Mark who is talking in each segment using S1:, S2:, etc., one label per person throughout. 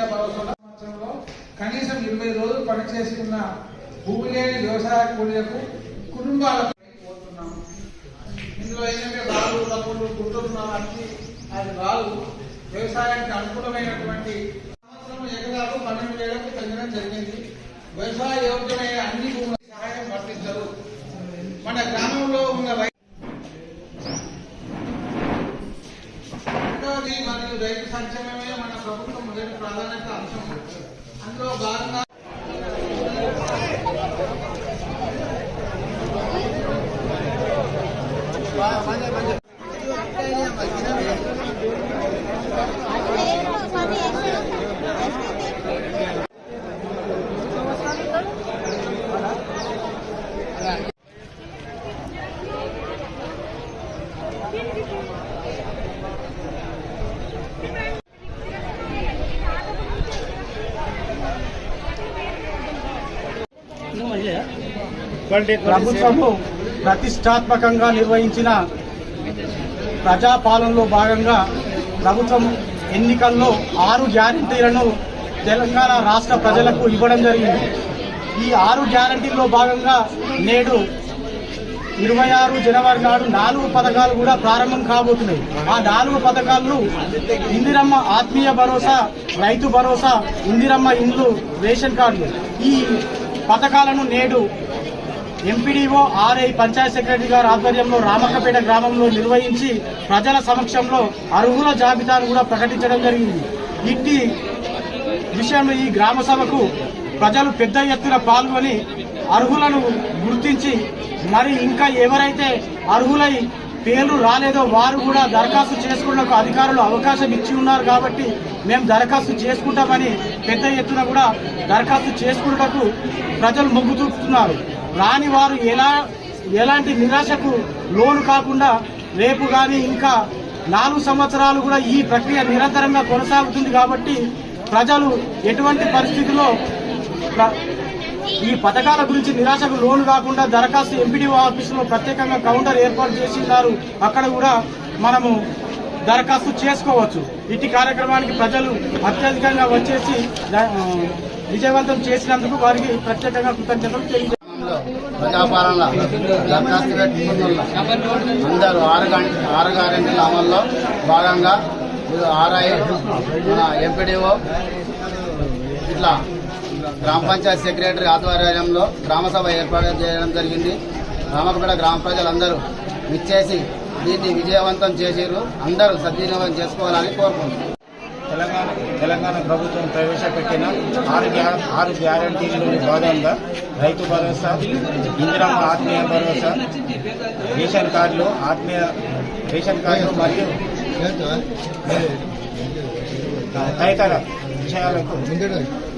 S1: ఇంద్రమ్మ భరోసా కనీసం ఇరవై రోజులు పనిచేసుకున్న భూమి లేని వ్యవసాయ కూలీలకు కుటుంబాలకు పోతున్నాం ఇందులో ఏంటంటే రాళ్ళు రప్పులు గుంటలు అన్ని అది రాళ్ళు వ్యవసాయానికి అనుకూలమైనటువంటి సంవత్సరం ఎకరాకు పన్నెండు వేలకు పెంచడం జరిగింది. వ్యవసాయ యోగ్యమైన అన్ని భూములు ప్రభుత్వం మొదటి ప్రాధాన్యత అంశం అందులో భాగంగా
S2: ప్రభుత్వము ప్రతిష్టాత్మకంగా నిర్వహించిన ప్రజాపాలనలో భాగంగా ప్రభుత్వం ఎన్నికల్లో ఆరు గ్యారంటీలను తెలంగాణ రాష్ట్ర ప్రజలకు ఇవ్వడం జరిగింది. ఈ ఆరు గ్యారంటీల్లో భాగంగా నేడు ఇరవై ఆరు జనవరి నాడు నాలుగు పథకాలు కూడా ప్రారంభం కాబోతున్నాయి. ఆ నాలుగు పథకాలను ఇందిరమ్మ ఆత్మీయ భరోసా రైతు భరోసా ఇందిరమ్మ ఇండ్లు రేషన్ కార్డులు. ఈ పథకాలను నేడు ఎంపీడీఓ ఆర్ఐ పంచాయత్ సెక్రటరీ గారి ఆధ్వర్యంలో రామక్కపేట గ్రామంలో నిర్వహించి ప్రజల సమక్షంలో అర్హుల జాబితాను కూడా ప్రకటించడం జరిగింది. ఇట్టి విషయంలో ఈ గ్రామ సభకు ప్రజలు పెద్ద ఎత్తున పాల్గొని అర్హులను గుర్తించి మరి ఇంకా ఎవరైతే అర్హులై పేర్లు రాలేదో వారు కూడా దరఖాస్తు చేసుకున్నకు అధికారులు అవకాశం ఇచ్చి ఉన్నారు కాబట్టి మేము దరఖాస్తు చేసుకుంటామని పెద్ద ఎత్తున కూడా దరఖాస్తు చేసుకున్నకు ప్రజలు మొగ్గు చూపుతున్నారు. రాని వారు ఎలా ఎలాంటి నిరాశకు లోను కాకుండా రేపు కానీ ఇంకా నాలుగు సంవత్సరాలు కూడా ఈ ప్రక్రియ నిరంతరంగా కొనసాగుతుంది కాబట్టి ప్రజలు ఎటువంటి పరిస్థితిలో ఈ పథకాల గురించి నిరాశకు లోను కాకుండా దరఖాస్తు ఎంపీడీఓ ఆఫీసులో ప్రత్యేకంగా కౌంటర్ ఏర్పాటు చేసినారు అక్కడ కూడా మనము దరఖాస్తు చేసుకోవచ్చు. ఇటు కార్యక్రమానికి ప్రజలు అత్యధికంగా వచ్చేసి విజయవంతం చేసినందుకు వారికి ప్రత్యేకంగా కృతజ్ఞతలు తెలియజేస్తారు
S3: ప్రజాపాలన దరఖాస్తు పెట్టుకున్న అందరూ ఆరు గంట ఆరు గ్యారెంటీల అమల్లో భాగంగా ఆర్ఐ ఎంపీడీఓ ఇట్లా గ్రామ పంచాయతీ సెక్రటరీ ఆధ్వర్యంలో గ్రామ సభ ఏర్పాటు చేయడం జరిగింది. రామకపేట గ్రామ ప్రజలందరూ విచ్చేసి దీన్ని విజయవంతం చేసారు అందరూ సద్వినియోగం చేసుకోవాలని కోరుకుంటున్నారు
S2: తెలంగాణ తెలంగాణ ప్రభుత్వం ప్రవేశపెట్టిన ఆరు ఆరు గ్యారంటీలోని భాగంగా రైతు భరోసా ఇందిరమ్మ ఆత్మీయ భరోసా రేషన్ కార్డులు ఆత్మీయ రేషన్ కార్డులు మరియు తదితర విషయాలకు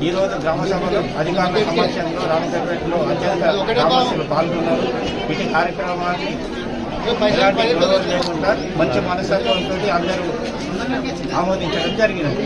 S2: ఈరోజు గ్రామ సభలో అధికారుల సమక్షంలో రామచంద్రపేటలో అత్యంత గ్రామస్తులు పాల్గొన్నారు. ఇటు కార్యక్రమాన్ని లేకుండా మంచి మనస్తత్వంతో అందరూ ఆమోదించడం జరిగినది.